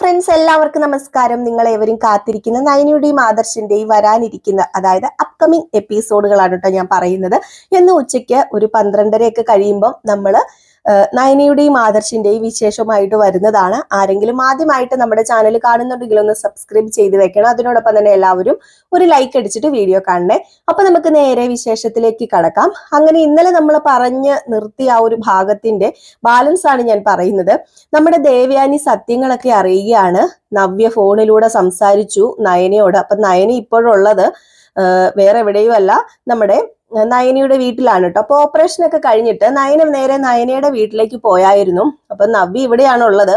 Friends എല്ലാവർക്കും നമസ്കാരം. നിങ്ങൾ ഏവരും കാത്തിരിക്കുന്ന നയനയുടെയും ആദർശിന്റെയും വരാനിരിക്കുന്ന അതായത് അപ്കമിങ് എപ്പിസോഡുകളാണ് കേട്ടോ ഞാൻ പറയുന്നത്. എന്ന് ഉച്ചയ്ക്ക് ഒരു പന്ത്രണ്ടരയൊക്കെ കഴിയുമ്പം നമ്മൾ നയനയുടെയും ആദർശിന്റെയും വിശേഷമായിട്ട് വരുന്നതാണ്. ആരെങ്കിലും ആദ്യമായിട്ട് നമ്മുടെ ചാനൽ കാണുന്നുണ്ടെങ്കിൽ ഒന്ന് സബ്സ്ക്രൈബ് ചെയ്ത് വെക്കണം. അതിനോടൊപ്പം തന്നെ എല്ലാവരും ഒരു ലൈക്ക് അടിച്ചിട്ട് വീഡിയോ കാണണേ. അപ്പൊ നമുക്ക് നേരെ വിശേഷത്തിലേക്ക് കടക്കാം. അങ്ങനെ ഇന്നലെ നമ്മൾ പറഞ്ഞ് നിർത്തിയ ആ ഒരു ഭാഗത്തിന്റെ ബാലൻസ് ആണ് ഞാൻ പറയുന്നത്. നമ്മുടെ ദേവയാനി സത്യങ്ങളൊക്കെ അറിയുകയാണ്. നവ്യ ഫോണിലൂടെ സംസാരിച്ചു നയനയോട്. അപ്പൊ നയന ഇപ്പോഴുള്ളത് വേറെ എവിടെയുമല്ല നമ്മുടെ നയനയുടെ വീട്ടിലാണ് കേട്ടോ അപ്പൊ ഓപ്പറേഷൻ ഒക്കെ കഴിഞ്ഞിട്ട് നയന നേരെ നയനയുടെ വീട്ടിലേക്ക് പോയായിരുന്നു. അപ്പൊ നവ്യ ഇവിടെയാണ് ഉള്ളത്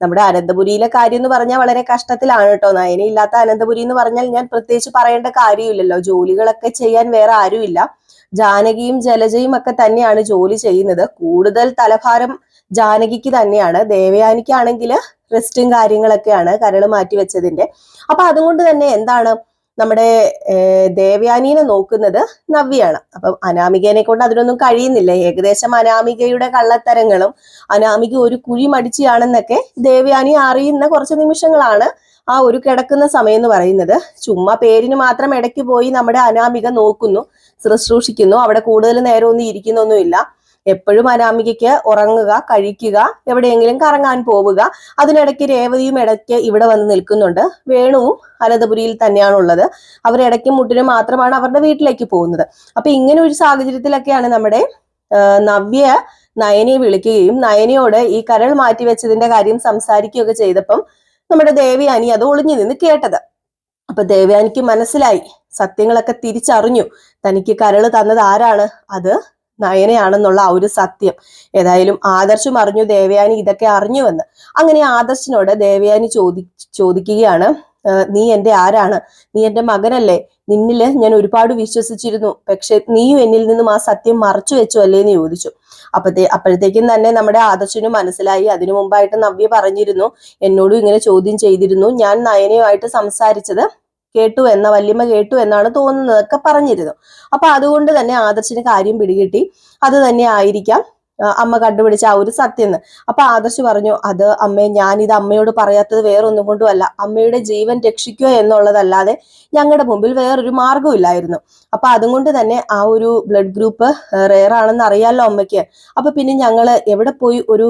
നമ്മുടെ അനന്തപുരിയിലെ കാര്യം എന്ന് പറഞ്ഞാൽ വളരെ കഷ്ടത്തിലാണ് കേട്ടോ നയന ഇല്ലാത്ത അനന്തപുരി എന്ന് പറഞ്ഞാൽ ഞാൻ പ്രത്യേകിച്ച് പറയേണ്ട കാര്യമില്ലല്ലോ. ജോലികളൊക്കെ ചെയ്യാൻ വേറെ ആരുമില്ല. ജാനകിയും ജലജയും ഒക്കെ തന്നെയാണ് ജോലി ചെയ്യുന്നത്. കൂടുതൽ തലഭാരം ജാനകിക്ക് തന്നെയാണ്. ദേവയാനിക്കാണെങ്കിൽ റെസ്റ്റും കാര്യങ്ങളൊക്കെയാണ് കരൾ മാറ്റി വെച്ചതിന്റെ അപ്പൊ അതുകൊണ്ട് തന്നെ എന്താണ് നമ്മുടെ ദേവയാനീനെ നോക്കുന്നത് നവ്യാണ്. അപ്പം അനാമികനെ കൊണ്ട് അതിനൊന്നും കഴിയുന്നില്ല. ഏകദേശം അനാമികയുടെ കള്ളത്തരങ്ങളും അനാമിക ഒരു കുഴി മടിച്ചാണെന്നൊക്കെ ദേവയാനി അറിയുന്ന കുറച്ച് നിമിഷങ്ങളാണ് ആ ഒരു കിടക്കുന്ന സമയം എന്ന് പറയുന്നത്. ചുമ്മാ പേരിന് മാത്രം ഇടയ്ക്ക് പോയി നമ്മുടെ അനാമിക നോക്കുന്നു ശുശ്രൂഷിക്കുന്നു അവിടെ കൂടുതൽ നേരമൊന്നും ഇരിക്കുന്നൊന്നുമില്ല. എപ്പോഴും അനാമികയ്ക്ക് ഉറങ്ങുക കഴിക്കുക എവിടെയെങ്കിലും കറങ്ങാൻ പോവുക. അതിനിടയ്ക്ക് രേവതിയും ഇടയ്ക്ക് ഇവിടെ വന്ന് നിൽക്കുന്നുണ്ട്. വേണുവും അനന്തപുരിയിൽ തന്നെയാണുള്ളത്. അവർ ഇടയ്ക്കും മുട്ടിനും മാത്രമാണ് അവരുടെ വീട്ടിലേക്ക് പോകുന്നത്. അപ്പൊ ഇങ്ങനെ ഒരു സാഹചര്യത്തിലൊക്കെയാണ് നമ്മുടെ നവ്യ നയനെ വിളിക്കുകയും നയനയോട് ഈ കരൾ മാറ്റി വെച്ചതിന്റെ കാര്യം സംസാരിക്കുകയൊക്കെ ചെയ്തപ്പം നമ്മുടെ ദേവയാനി അത് ഒളിഞ്ഞു നിന്ന് കേട്ടത്. അപ്പൊ ദേവയാനിക്ക് മനസ്സിലായി. സത്യങ്ങളൊക്കെ തിരിച്ചറിഞ്ഞു. തനിക്ക് കരൾ തന്നത് ആരാണ്? അത് നയനയാണെന്നുള്ള ആ ഒരു സത്യം. ഏതായാലും ആദർശം അറിഞ്ഞു ദേവയാനി ഇതൊക്കെ അറിഞ്ഞുവെന്ന്. അങ്ങനെ ആദർശിനോട് ദേവയാനി ചോദി ചോദിക്കുകയാണ് നീ എന്റെ ആരാണ്? നീ എന്റെ മകനല്ലേ? നിന്നിൽ ഞാൻ ഒരുപാട് വിശ്വസിച്ചിരുന്നു. പക്ഷെ നീയും എന്നിൽ നിന്നും ആ സത്യം മറച്ചു വെച്ചു അല്ലേ? എന്ന് ചോദിച്ചു. അപ്പത്തെ അപ്പോഴത്തേക്കും തന്നെ നമ്മുടെ ആദർശന് മനസ്സിലായി. അതിനു മുമ്പായിട്ട് നവ്യ പറഞ്ഞിരുന്നു എന്നോടും ഇങ്ങനെ ചോദ്യം ചെയ്തിരുന്നു. ഞാൻ നയനയുമായിട്ട് സംസാരിച്ചത് കേട്ടു എന്ന വല്യമ്മ കേട്ടു എന്നാണ് തോന്നുന്നതൊക്കെ പറഞ്ഞിരുന്നു. അപ്പൊ അതുകൊണ്ട് തന്നെ ആദർശിന് കാര്യം പിടികിട്ടി. അത് തന്നെ ആയിരിക്കാം. അമ്മ കണ്ടുപിടിച്ച ആ ഒരു സത്യം അപ്പൊ ആദർശ് പറഞ്ഞു അത് അമ്മേ ഞാൻ ഇത് അമ്മയോട് പറയാത്തത് വേറൊന്നും കൊണ്ടുമല്ല. അമ്മയുടെ ജീവൻ രക്ഷിക്കുക എന്നുള്ളതല്ലാതെ ഞങ്ങളുടെ മുമ്പിൽ വേറൊരു മാർഗവും ഇല്ലായിരുന്നു. അപ്പൊ അതുകൊണ്ട് തന്നെ ആ ഒരു ബ്ലഡ് ഗ്രൂപ്പ് റെയർ ആണെന്ന് അറിയാലോ അമ്മയ്ക്ക്. അപ്പൊ പിന്നെ ഞങ്ങൾ എവിടെ പോയി ഒരു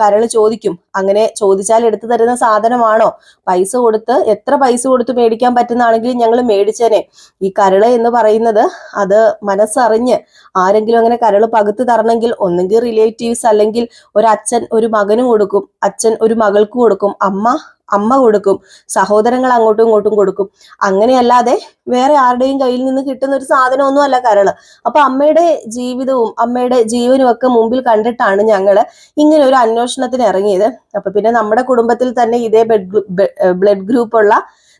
കരൾ ചോദിക്കും. അങ്ങനെ ചോദിച്ചാൽ എടുത്തു തരുന്ന സാധനമാണോ? പൈസ കൊടുത്ത് എത്ര പൈസ കൊടുത്ത് മേടിക്കാൻ പറ്റുന്നതാണെങ്കിലും ഞങ്ങൾ മേടിച്ചേനെ. ഈ കരൾ എന്ന് പറയുന്നത് അത് മനസ്സറിഞ്ഞ് ആരെങ്കിലും അങ്ങനെ കരൾ പകുത്ത് തരണമെങ്കിൽ ഒന്നെങ്കിൽ റിലേറ്റീവ്സ് അല്ലെങ്കിൽ ഒരു അച്ഛൻ ഒരു മകന് കൊടുക്കും അച്ഛൻ ഒരു മകൾക്ക് കൊടുക്കും അമ്മ അമ്മ കൊടുക്കും സഹോദരങ്ങൾ അങ്ങോട്ടും ഇങ്ങോട്ടും കൊടുക്കും. അങ്ങനെയല്ലാതെ വേറെ ആരുടെയും കയ്യിൽ നിന്ന് കിട്ടുന്ന ഒരു സാധനമൊന്നും അല്ല കരൾ. അപ്പൊ അമ്മയുടെ ജീവിതവും അമ്മയുടെ ജീവനും ഒക്കെ മുമ്പിൽ കണ്ടിട്ടാണ് ഞങ്ങൾ ഇങ്ങനെ ഒരു അന്വേഷണത്തിന് ഇറങ്ങിയത്. അപ്പൊ പിന്നെ നമ്മുടെ കുടുംബത്തിൽ തന്നെ ഇതേ ബ്ലഡ് ഗ്രൂപ്പ് ഉള്ള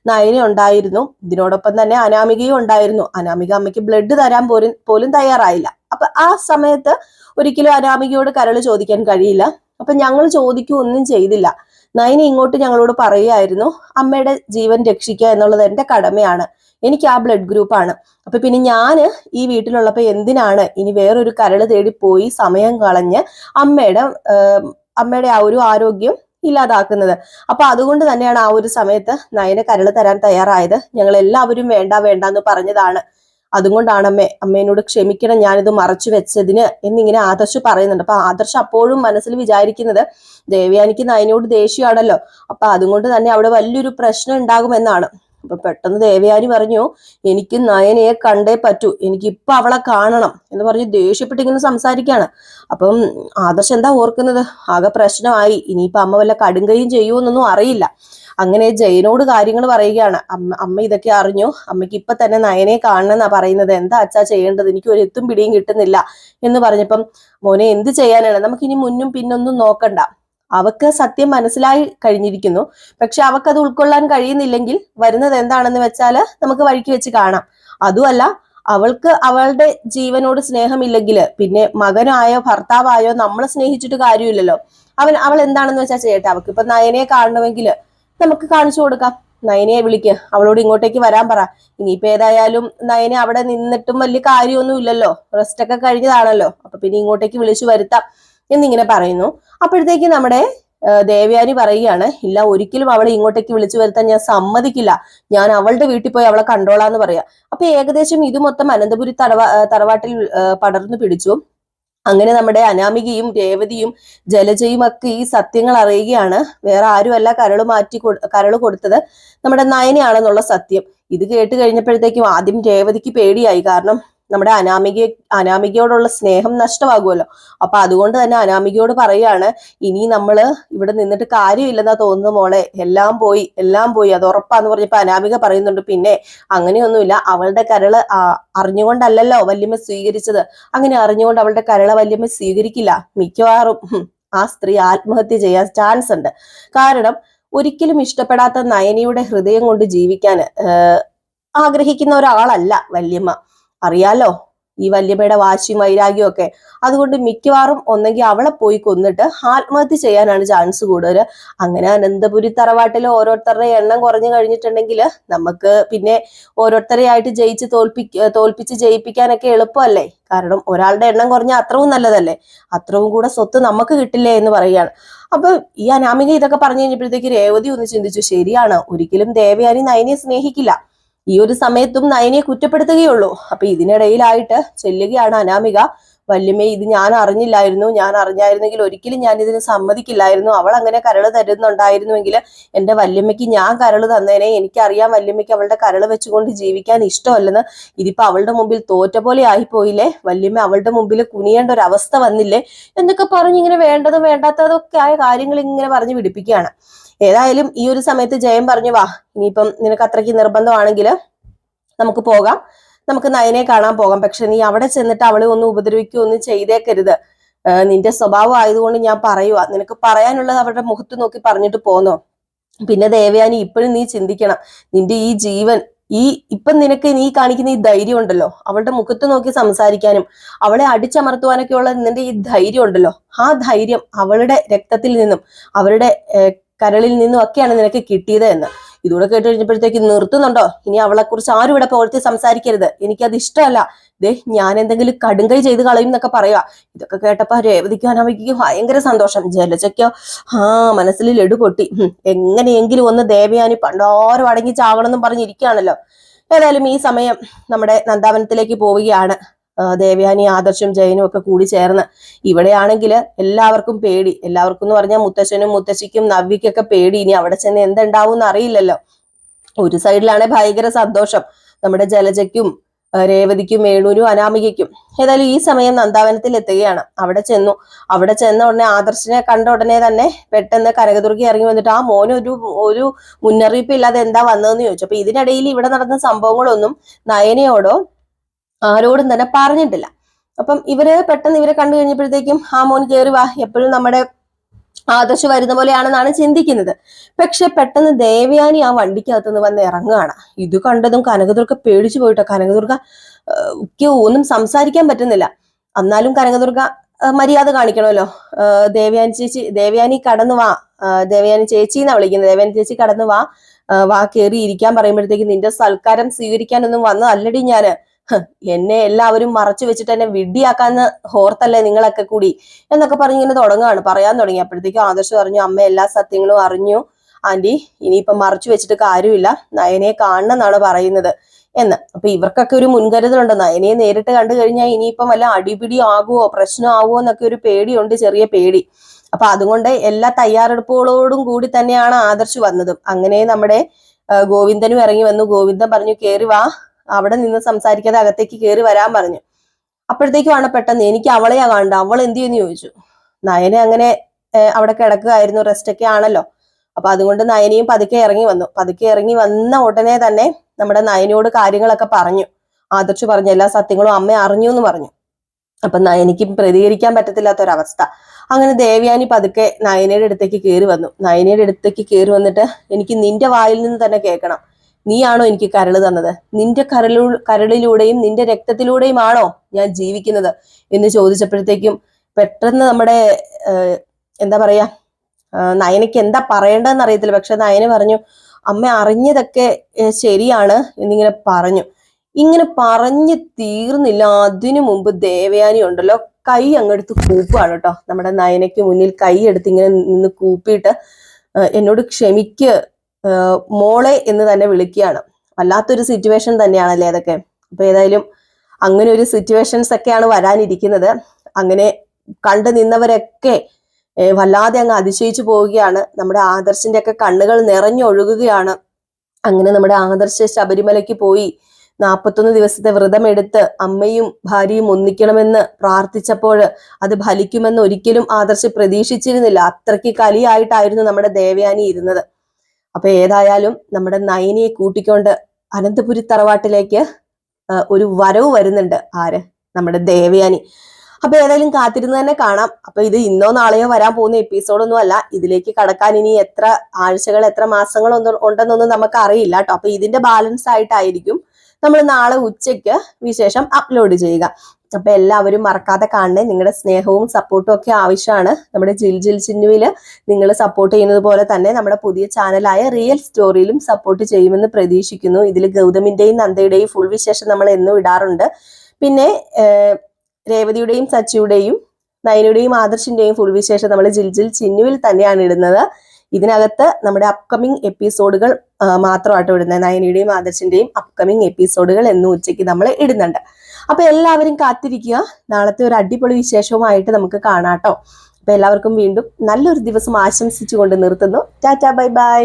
നയന ഉണ്ടായിരുന്നു. ഇതിനോടൊപ്പം തന്നെ അനാമികയും ഉണ്ടായിരുന്നു. അനാമിക അമ്മയ്ക്ക് ബ്ലഡ് തരാൻ പോലും പോലും തയ്യാറായില്ല. അപ്പൊ ആ സമയത്ത് ഒരിക്കലും അനാമികയോട് കരൾ ചോദിക്കാൻ കഴിയില്ല. അപ്പൊ ഞങ്ങൾ ചോദിക്കുകയൊന്നും ചെയ്തില്ല. നയന ഇങ്ങോട്ട് ഞങ്ങളോട് പറയുകയായിരുന്നു അമ്മയുടെ ജീവൻ രക്ഷിക്കുക എന്നുള്ളത് എന്റെ കടമയാണ്. എനിക്ക് ആ ബ്ലഡ് ഗ്രൂപ്പാണ് അപ്പൊ പിന്നെ ഞാൻ ഈ വീട്ടിലുള്ളപ്പോ എന്തിനാണ് ഇനി വേറൊരു കരൾ തേടി പോയി സമയം കളഞ്ഞ് അമ്മയുടെ അമ്മയുടെ ആ ഒരു ആരോഗ്യം ഇല്ലാതാക്കുന്നത്? അപ്പൊ അതുകൊണ്ട് തന്നെയാണ് ആ ഒരു സമയത്ത് നയന കരൾ തരാൻ തയ്യാറായത്. ഞങ്ങൾ എല്ലാവരും വേണ്ട വേണ്ട എന്ന് പറഞ്ഞതാണ്. അതുകൊണ്ടാണ് അമ്മേ അമ്മേനോട് ക്ഷമിക്കണം ഞാനിത് മറച്ചു വെച്ചതിന് എന്നിങ്ങനെ ആദർശ് പറയുന്നുണ്ട്. അപ്പൊ ആദർശ് അപ്പോഴും മനസ്സിൽ വിചാരിക്കുന്നത് ദേവയാനിക്ക് നയനോട് ദേഷ്യമാണല്ലോ. അപ്പൊ അതുകൊണ്ട് തന്നെ അവിടെ വലിയൊരു പ്രശ്നം ഉണ്ടാകുമെന്നാണ്. അപ്പൊ പെട്ടെന്ന് ദേവയാനി പറഞ്ഞു എനിക്ക് നയനയെ കണ്ടേ പറ്റൂ. എനിക്ക് ഇപ്പൊ അവളെ കാണണം. എന്ന് പറഞ്ഞ് ദേഷ്യപ്പെട്ടിങ്ങനെ സംസാരിക്കാണ്. അപ്പം ആദർശ് എന്താ ഓർക്കുന്നത്? ആകെ പ്രശ്നമായി. ഇനിയിപ്പൊ അമ്മ വല്ല കടുങ്കയും ചെയ്യുമോ എന്നൊന്നും അറിയില്ല. അങ്ങനെ ജയനോട് കാര്യങ്ങൾ പറയുകയാണ്. അമ്മ അമ്മ ഇതൊക്കെ അറിഞ്ഞു. അമ്മയ്ക്ക് ഇപ്പൊ തന്നെ നയനെ കാണണമെന്നാ പറയുന്നത്. എന്താ അച്ഛാ ചെയ്യേണ്ടത്? എനിക്ക് ഒരു എത്തും പിടിയും കിട്ടുന്നില്ല എന്ന് പറഞ്ഞപ്പം മോനെ എന്ത് ചെയ്യാനാണ്? നമുക്ക് ഇനി മുന്നും പിന്നൊന്നും നോക്കണ്ട. അവക്ക് സത്യം മനസ്സിലായി കഴിഞ്ഞിരിക്കുന്നു. പക്ഷെ അവക്കത് ഉൾക്കൊള്ളാൻ കഴിയുന്നില്ലെങ്കിൽ വരുന്നത് എന്താണെന്ന് വെച്ചാൽ നമുക്ക് വഴിക്ക് വെച്ച് കാണാം. അതുമല്ല അവൾക്ക് അവളുടെ ജീവനോട് സ്നേഹമില്ലെങ്കിൽ പിന്നെ മകനായോ ഭർത്താവായോ നമ്മളെ സ്നേഹിച്ചിട്ട് കാര്യമില്ലല്ലോ. അവൻ അവൾ എന്താണെന്ന് വെച്ചാൽ ചെയ്യട്ടെ? അവൾക്ക് ഇപ്പൊ നയനെ കാണണമെങ്കിൽ നമുക്ക് കാണിച്ചു കൊടുക്കാം. നയനയെ വിളിക്ക്. അവളോട് ഇങ്ങോട്ടേക്ക് വരാൻ പറ. ഇനിയിപ്പോ ഏതായാലും നയനെ അവിടെ നിന്നിട്ടും വലിയ കാര്യമൊന്നും ഇല്ലല്ലോ റെസ്റ്റ് ഒക്കെ കഴിഞ്ഞതാണല്ലോ. അപ്പൊ പിന്നെ ഇങ്ങോട്ടേക്ക് വിളിച്ചു വരുത്താം എന്നിങ്ങനെ പറയുന്നു. അപ്പോഴത്തേക്ക് നമ്മുടെ ദേവ്യാനി പറയുകയാണ് ഇല്ല ഒരിക്കലും അവളെ ഇങ്ങോട്ടേക്ക് വിളിച്ചു വരുത്താൻ ഞാൻ സമ്മതിക്കില്ല. ഞാൻ അവളുടെ വീട്ടിൽ പോയി അവളെ കണ്ടോളാന്ന് പറയാ. അപ്പൊ ഏകദേശം ഇത് മൊത്തം അനന്തപുരി തറവാ തറവാട്ടിൽ പടർന്നു പിടിച്ചു. അങ്ങനെ നമ്മുടെ അനാമികയും രേവതിയും ജലജയും ഒക്കെ ഈ സത്യങ്ങൾ അറിയുകയാണ്. വേറെ ആരുമല്ല കരൾ മാറ്റി കരൾ കൊടുത്തത് നമ്മുടെ നയനയാണെന്നുള്ള സത്യം. ഇത് കേട്ട് കഴിഞ്ഞപ്പോഴത്തേക്കും ആദ്യം രേവതിക്ക് പേടിയായി. കാരണം നമ്മുടെ അനാമിക അനാമികയോടുള്ള സ്നേഹം നഷ്ടമാകുമല്ലോ. അപ്പൊ അതുകൊണ്ട് തന്നെ അനാമികയോട് പറയാണ് ഇനി നമ്മൾ ഇവിടെ നിന്നിട്ട് കാര്യമില്ലെന്നാ തോന്നുന്നു മോളെ. എല്ലാം പോയി എല്ലാം പോയി. അത് ഉറപ്പാന്ന് പറഞ്ഞപ്പോ അനാമിക പറയുന്നുണ്ട് പിന്നെ അങ്ങനെയൊന്നുമില്ല. അവളുടെ കരൾ അറിഞ്ഞുകൊണ്ടല്ലല്ലോ വല്യമ്മ സ്വീകരിച്ചത്. അങ്ങനെ അറിഞ്ഞുകൊണ്ട് അവളുടെ കരള വല്യമ്മ സ്വീകരിക്കില്ല. മിക്കവാറും ആ സ്ത്രീ ആത്മഹത്യ ചെയ്യാൻ ചാൻസ് ഉണ്ട്. കാരണം ഒരിക്കലും ഇഷ്ടപ്പെടാത്ത നയനിയുടെ ഹൃദയം കൊണ്ട് ജീവിക്കാൻ ആഗ്രഹിക്കുന്ന ഒരാളല്ല വല്യമ്മ. അറിയാലോ? ഈ വല്യമ്മയുടെ വാശിയും വൈരാഗ്യവും ഒക്കെ. അതുകൊണ്ട് മിക്കവാറും ഒന്നെങ്കിൽ അവളെ പോയി കൊന്നിട്ട് ആത്മഹത്യ ചെയ്യാനാണ് ചാൻസ് കൂടുതൽ അങ്ങനെ അനന്തപുരി തറവാട്ടിൽ ഓരോരുത്തരുടെ എണ്ണം കുറഞ്ഞു കഴിഞ്ഞിട്ടുണ്ടെങ്കിൽ നമുക്ക് പിന്നെ ഓരോരുത്തരെയായിട്ട് ജയിച്ച് തോൽപ്പി തോൽപ്പിച്ച് ജയിപ്പിക്കാനൊക്കെ എളുപ്പമല്ലേ? കാരണം ഒരാളുടെ എണ്ണം കുറഞ്ഞ അത്രവും നല്ലതല്ലേ? അത്രവും കൂടെ സ്വത്ത് നമുക്ക് കിട്ടില്ലേ എന്ന് പറയുകയാണ്. അപ്പൊ ഈ അനാമിക ഇതൊക്കെ പറഞ്ഞു കഴിഞ്ഞപ്പോഴത്തേക്ക് രേവതി ഒന്ന് ചിന്തിച്ചു ശരിയാണ്. ഒരിക്കലും ദേവയാനി നയനെ സ്നേഹിക്കില്ല. ഈ ഒരു സമയത്തും നയനെ കുറ്റപ്പെടുത്തുകയുള്ളൂ. അപ്പൊ ഇതിനിടയിലായിട്ട് ചെല്ലുകയാണ് അനാമിക. വല്യമ്മേ ഇത് ഞാൻ അറിഞ്ഞില്ലായിരുന്നു. ഞാൻ അറിഞ്ഞായിരുന്നെങ്കിൽ ഒരിക്കലും ഞാൻ ഇതിന് സമ്മതിക്കില്ലായിരുന്നു. അവൾ അങ്ങനെ കരൾ തരുന്നുണ്ടായിരുന്നുവെങ്കിൽ എന്റെ വല്യമ്മയ്ക്ക് ഞാൻ കരൾ തന്നേനെ. എനിക്കറിയാം വല്യമ്മയ്ക്ക് അവളുടെ കരൾ വെച്ചുകൊണ്ട് ജീവിക്കാൻ ഇഷ്ടമല്ലെന്ന്. ഇതിപ്പോ അവളുടെ മുമ്പിൽ തോറ്റ പോലെ ആയിപ്പോയില്ലേ? വല്യമ്മ അവളുടെ മുമ്പിൽ കുനിയേണ്ട ഒരു അവസ്ഥ വന്നില്ലേ? എന്നൊക്കെ പറഞ്ഞ് ഇങ്ങനെ വേണ്ടതും വേണ്ടാത്തതൊക്കെ ആയ കാര്യങ്ങൾ ഇങ്ങനെ പറഞ്ഞു പിടിപ്പിക്കുകയാണ് ഏതായാലും ഈ ഒരു സമയത്ത് ജയം പറഞ്ഞു വാ ഇനിയിപ്പം നിനക്ക് അത്രയ്ക്ക് നിർബന്ധമാണെങ്കിൽ നമുക്ക് പോകാം. നമുക്ക് നയനെ കാണാൻ പോകാം. പക്ഷെ നീ അവിടെ ചെന്നിട്ട് അവളെ ഒന്ന് ഉപദ്രവിക്കുകയോ ഒന്നും ചെയ്തേക്കരുത്. നിന്റെ സ്വഭാവം ആയതുകൊണ്ട് ഞാൻ പറയുക നിനക്ക് പറയാനുള്ളത് അവരുടെ മുഖത്ത് നോക്കി പറഞ്ഞിട്ട് പോന്നോ. പിന്നെ ദേവയാനി ഇപ്പോഴും നീ ചിന്തിക്കണം. നിന്റെ ഈ ജീവൻ ഈ ഇപ്പം നിനക്ക് നീ കാണിക്കുന്ന ഈ ധൈര്യം ഉണ്ടല്ലോ. അവളുടെ മുഖത്ത് നോക്കി സംസാരിക്കാനും അവളെ അടിച്ചമർത്തുവാനൊക്കെയുള്ള നിന്റെ ഈ ധൈര്യം ഉണ്ടല്ലോ. ആ ധൈര്യം അവളുടെ രക്തത്തിൽ നിന്നും അവരുടെ കരളിൽ നിന്നും ഒക്കെയാണ് നിനക്ക് കിട്ടിയത് എന്ന്. ഇതുകൂടെ കേട്ട് കഴിഞ്ഞപ്പോഴത്തേക്ക് നിർത്തുന്നുണ്ടോ? ഇനി അവളെ കുറിച്ച് ആരും ഇവിടെ പുറത്ത് സംസാരിക്കരുത്. എനിക്കത് ഇഷ്ടമല്ല. ദേ ഞാൻ എന്തെങ്കിലും കടുങ്കൈ ചെയ്ത് കളയും എന്നൊക്കെ പറയുക ഇതൊക്കെ കേട്ടപ്പോ രേവതിക്കാൻ അവയ്ക്ക് ഭയങ്കര സന്തോഷം. ജലജയ്ക്കോ? ആ മനസ്സിൽ ലഡു പൊട്ടി. എങ്ങനെയെങ്കിലും ഒന്ന് ദേവയാനി പണ്ടോരം അടങ്ങി ചാവണമെന്നും പറഞ്ഞിരിക്കുകയാണല്ലോ. ഏതായാലും ഈ സമയം നമ്മുടെ നന്ദാവനത്തിലേക്ക് പോവുകയാണ്. ദേവയാനി ആദർശം ജയനും ഒക്കെ കൂടി ചേർന്ന്. ഇവിടെയാണെങ്കിൽ എല്ലാവർക്കും പേടി. എല്ലാവർക്കും എന്ന് പറഞ്ഞാൽ മുത്തശ്ശനും മുത്തശ്ശിക്കും നവ്യക്കൊക്കെ പേടി. ഇനി അവിടെ ചെന്ന് എന്തുണ്ടാവും എന്ന് അറിയില്ലല്ലോ. ഒരു സൈഡിലാണെ ഭയങ്കര സന്തോഷം. നമ്മുടെ ജലജയ്ക്കും രേവതിക്കും വേണൂരും അനാമികയ്ക്കും. ഏതായാലും ഈ സമയം നന്ദാവനത്തിൽ എത്തുകയാണ്. അവിടെ ചെന്നു. അവിടെ ചെന്ന ഉടനെ ആദർശിനെ കണ്ട ഉടനെ തന്നെ പെട്ടെന്ന് കനകദുർഗി ഇറങ്ങി വന്നിട്ട് ആ മോന് ഒരു ഒരു മുന്നറിയിപ്പ് ഇല്ലാതെ എന്താ വന്നതെന്ന് ചോദിച്ചു. അപ്പൊ ഇതിനിടയിൽ ഇവിടെ നടന്ന സംഭവങ്ങളൊന്നും നയനയോടോ ആരോടും തന്നെ പറഞ്ഞിട്ടില്ല. അപ്പം ഇവർ പെട്ടെന്ന് ഇവരെ കണ്ടു കഴിഞ്ഞപ്പോഴത്തേക്കും ആ മോൻ കയറി വാ. എപ്പോഴും നമ്മുടെ ആദർശ് വരുന്ന പോലെയാണെന്നാണ് ചിന്തിക്കുന്നത്. പക്ഷെ പെട്ടെന്ന് ദേവയാനി ആ വണ്ടിക്കകത്ത് നിന്ന് വന്ന് ഇറങ്ങുകയാണ്. ഇത് കണ്ടതും കനകദുർഗ പേടിച്ചു പോയിട്ടോ? കനകദുർഗ ഒന്നും സംസാരിക്കാൻ പറ്റുന്നില്ല. എന്നാലും കനകദുർഗ മര്യാദ കാണിക്കണമല്ലോ. ദേവയാനി ചേച്ചി ദേവയാനി കടന്നു വാ. ദേവയാനി ചേച്ചി എന്നാ വിളിക്കുന്നത്? ദേവയാനി ചേച്ചി കടന്നു വാ. വാ കയറി ഇരിക്കാൻ പറയുമ്പോഴത്തേക്ക് നിന്റെ സൽക്കാരം സ്വീകരിക്കാനൊന്നും വന്നതല്ലടി ഞാൻ. എന്നെ എല്ലാവരും മറച്ചു വെച്ചിട്ട് എന്നെ വിഡ്ഡിയാക്കാന്ന് ഓർത്തല്ലേ നിങ്ങളൊക്കെ കൂടി? എന്നൊക്കെ പറഞ്ഞ് ഇങ്ങനെ തുടങ്ങുകയാണ് പറയാൻ തുടങ്ങി. അപ്പോഴത്തേക്കും ആദർശ് അറിഞ്ഞു അമ്മ എല്ലാ സത്യങ്ങളും അറിഞ്ഞു. ആന്റി ഇനിയിപ്പം മറച്ചു വെച്ചിട്ട് കാര്യമില്ല. നയനെ കാണണം എന്നാണ് പറയുന്നത് എന്ന്. അപ്പൊ ഇവർക്കൊക്കെ ഒരു മുൻകരുതലുണ്ട്. നയനെ നേരിട്ട് കണ്ടു കഴിഞ്ഞാൽ ഇനിയിപ്പം വല്ല അടിപിടി ആകുവോ പ്രശ്നം എന്നൊക്കെ ഒരു പേടിയുണ്ട് ചെറിയ പേടി. അപ്പൊ അതുകൊണ്ട് എല്ലാ തയ്യാറെടുപ്പുകളോടും കൂടി തന്നെയാണ് ആദർശ് വന്നതും. അങ്ങനെ നമ്മുടെ ഗോവിന്ദനും ഇറങ്ങി വന്നു. ഗോവിന്ദൻ പറഞ്ഞു കേറി വാ. അവിടെ നിന്ന് സംസാരിക്കാതെ അകത്തേക്ക് കയറി വരാൻ പറഞ്ഞു. അപ്പോഴത്തേക്കുമാണ് പെട്ടെന്ന് എനിക്ക് അവളെയാ കാണണ്ട അവൾ എന്ത് ചെയ്യുന്നു ചോദിച്ചു. നയനെ അങ്ങനെ അവിടെ കിടക്കുകയായിരുന്നു. റെസ്റ്റ് ഒക്കെ ആണല്ലോ. അപ്പൊ അതുകൊണ്ട് നയനയും പതുക്കെ ഇറങ്ങി വന്നു. പതുക്കെ ഇറങ്ങി വന്ന ഉടനെ തന്നെ നമ്മുടെ നയനയോട് കാര്യങ്ങളൊക്കെ പറഞ്ഞു. ആദർശ് പറഞ്ഞു എല്ലാ സത്യങ്ങളും അമ്മ അറിഞ്ഞു എന്ന് പറഞ്ഞു. അപ്പൊ നയനിക്ക് പ്രതികരിക്കാൻ പറ്റത്തില്ലാത്ത ഒരവസ്ഥ അങ്ങനെ ദേവയാനി പതുക്കെ നയനയുടെ അടുത്തേക്ക് കയറി വന്നു. നയനയുടെ അടുത്തേക്ക് കയറി വന്നിട്ട് എനിക്ക് നിന്റെ വായിൽ നിന്ന് തന്നെ കേൾക്കണം. നീയാണോ എനിക്ക് കരൾ തന്നത്? നിന്റെ കരളു കരളിലൂടെയും നിന്റെ രക്തത്തിലൂടെയുമാണോ ഞാൻ ജീവിക്കുന്നത്? എന്ന് ചോദിച്ചപ്പോഴത്തേക്കും പെട്ടെന്ന് നമ്മുടെ എന്താ പറയാ നയനയ്ക്ക് എന്താ പറയേണ്ടതെന്ന് അറിയത്തില്ല. പക്ഷെ നയന പറഞ്ഞു അമ്മ അറിഞ്ഞതൊക്കെ ശരിയാണ് എന്നിങ്ങനെ പറഞ്ഞു. ഇങ്ങനെ പറഞ്ഞു തീർന്നില്ല. അതിനു മുമ്പ് ദേവയാനി ഉണ്ടല്ലോ കൈ അങ്ങെടുത്ത് കൂപ്പാണ് കേട്ടോ. നമ്മുടെ നയനയ്ക്ക് മുന്നിൽ കൈ എടുത്ത് ഇങ്ങനെ നിന്ന് കൂപ്പിയിട്ട് എന്നോട് ക്ഷമിക്ക് മോളെ എന്ന് തന്നെ വിളിക്കുകയാണ്. വല്ലാത്തൊരു സിറ്റുവേഷൻ തന്നെയാണല്ലേ അതൊക്കെ. അപ്പൊ ഏതായാലും അങ്ങനെ ഒരു സിറ്റുവേഷൻസ് ഒക്കെയാണ് വരാനിരിക്കുന്നത്. അങ്ങനെ കണ്ടു നിന്നവരൊക്കെ വല്ലാതെ അങ്ങ് അതിശയിച്ചു പോവുകയാണ്. നമ്മുടെ ആദർശിന്റെ ഒക്കെ കണ്ണുകൾ നിറഞ്ഞൊഴുകുകയാണ് അങ്ങനെ നമ്മുടെ ആദർശ ശബരിമലയ്ക്ക് പോയി നാൽപ്പത്തൊന്ന് ദിവസത്തെ വ്രതമെടുത്ത് അമ്മയും ഭാര്യയും ഒന്നിക്കണമെന്ന് പ്രാർത്ഥിച്ചപ്പോൾ അത് ഫലിക്കുമെന്ന് ഒരിക്കലും ആദർശ് പ്രതീക്ഷിച്ചിരുന്നില്ല. അത്രയ്ക്ക് കലിയായിട്ടായിരുന്നു നമ്മുടെ ദേവയാനി ഇരുന്നത്. അപ്പൊ ഏതായാലും നമ്മുടെ നയനിയെ കൂട്ടിക്കൊണ്ട് അനന്തപുരി തറവാട്ടിലേക്ക് ഒരു വരവ് വരുന്നുണ്ട് ആര്? നമ്മുടെ ദേവയാനി. അപ്പൊ ഏതായാലും കാത്തിരുന്ന് തന്നെ കാണാം. അപ്പൊ ഇത് ഇന്നോ നാളെയോ വരാൻ പോകുന്ന എപ്പിസോഡൊന്നും അല്ല. ഇതിലേക്ക് കടക്കാൻ ഇനി എത്ര ആഴ്ചകൾ എത്ര മാസങ്ങൾ ഉണ്ടെന്നൊന്നും നമുക്ക് അറിയില്ല കേട്ടോ. അപ്പൊ ഇതിന്റെ ബാലൻസ് ആയിട്ടായിരിക്കും നമ്മൾ നാളെ ഉച്ചയ്ക്ക് വിശേഷം അപ്ലോഡ് ചെയ്യുക. അപ്പൊ എല്ലാവരും മറക്കാതെ കാണണേ. നിങ്ങളുടെ സ്നേഹവും സപ്പോർട്ടും ഒക്കെ ആവശ്യമാണ് നമ്മുടെ ജിൽ ജിൽ ചിന്നുവിൽ നിങ്ങൾ സപ്പോർട്ട് ചെയ്യുന്നത് പോലെ തന്നെ നമ്മുടെ പുതിയ ചാനലായ റിയൽ സ്റ്റോറിയിലും സപ്പോർട്ട് ചെയ്യുമെന്ന് പ്രതീക്ഷിക്കുന്നു. ഇതിൽ ഗൗതമിന്റെയും നന്ദയുടെയും ഫുൾ വിശേഷം നമ്മൾ എന്നും ഇടാറുണ്ട്. പിന്നെ രേവതിയുടെയും സച്ചിയുടെയും നയനയുടെയും ആദർശിന്റെയും ഫുൾ വിശേഷം നമ്മൾ ജിൽ ജിൽ ചിന്നുവിൽ തന്നെയാണ് ഇടുന്നത്. ഇതിനകത്ത് നമ്മുടെ അപ്കമിങ് എപ്പിസോഡുകൾ മാത്രമായിട്ട് ഇടുന്നത്. നയനയുടെയും ആദർശിന്റെയും അപ്കമിങ് എപ്പിസോഡുകൾ എന്നും ഉച്ചയ്ക്ക് നമ്മൾ ഇടുന്നുണ്ട്. അപ്പൊ എല്ലാവരും കാത്തിരിക്കുക. നാളത്തെ ഒരു അടിപൊളി വിശേഷവുമായിട്ട് നമുക്ക് കാണാട്ടോ അപ്പൊ എല്ലാവർക്കും വീണ്ടും നല്ലൊരു ദിവസം ആശംസിച്ചുകൊണ്ട് നിർത്തുന്നു. ടാറ്റാ ബൈ ബൈ.